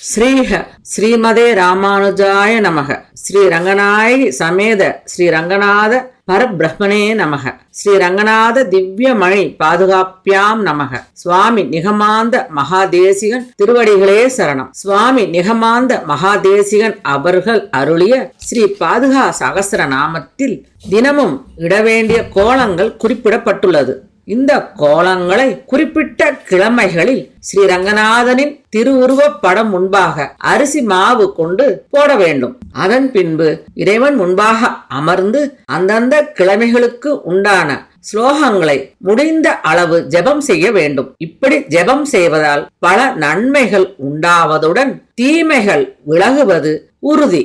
ஸ்ரீஹ. ஸ்ரீமதே ராமானுஜாய நமக. ஸ்ரீ ரங்கநாயகி சமேத ஸ்ரீ ரங்கநாத பரபிரம்மனே நமக. ஸ்ரீ ரங்கநாத திவ்யமணி பாதுகாப்பியாம் நமக. சுவாமி நிகமாந்த மகாதேசிகன் திருவடிகளே சரணம். சுவாமி நிகமாந்த மகாதேசிகன் அவர்கள் அருளிய ஸ்ரீ பாதுகா சகசர நாமத்தில் தினமும் இடவேண்டிய கோலங்கள் குறிப்பிடப்பட்டுள்ளது. இந்த கோலங்களை குறிப்பிட்ட கிழமைகளில் ஸ்ரீ ரங்கநாதனின் திருவுருவப் படம் முன்பாக அரிசி மாவு கொண்டு போட வேண்டும். அதன் பின்பு இறைவன் முன்பாக அமர்ந்து அந்தந்த கிழமைகளுக்கு உண்டான ஸ்லோகங்களை முடிந்த அளவு ஜெபம் செய்ய வேண்டும். இப்படி ஜெபம் செய்வதால் பல நன்மைகள் உண்டாவதுடன் தீமைகள் விலகுவது உறுதி.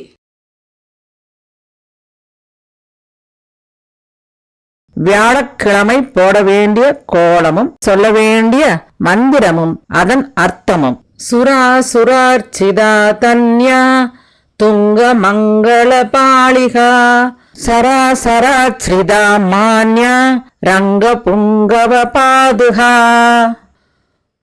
வியாழக்கிழமை போட வேண்டிய கோலமும் சொல்ல வேண்டிய மந்திரமும் அதன் அர்த்தமும். சுரா சுரார்ச்சிதா தன்யா துங்க மங்கள பாளிகா. சராசராச்சிரிதா மான்யா ரங்க புங்கவ பாதுகா.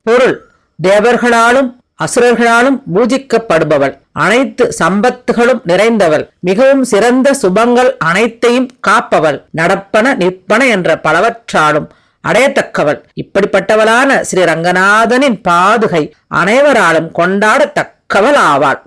பொருள் தேவர்களாலும் அசுரர்களாலும் பூஜிக்கப்படுபவள். அனைத்து சம்பத்துகளும் நிறைந்தவள். மிகவும் சிறந்த சுபங்கள் அனைத்தையும் காப்பவள். நடப்பன நிற்பன என்ற பலவற்றாலும் அடையத்தக்கவள். இப்படிப்பட்டவளான ஸ்ரீ ரங்கநாதனின் பாதுகை அனைவராலும் கொண்டாடத்தக்கவள் ஆவாள்.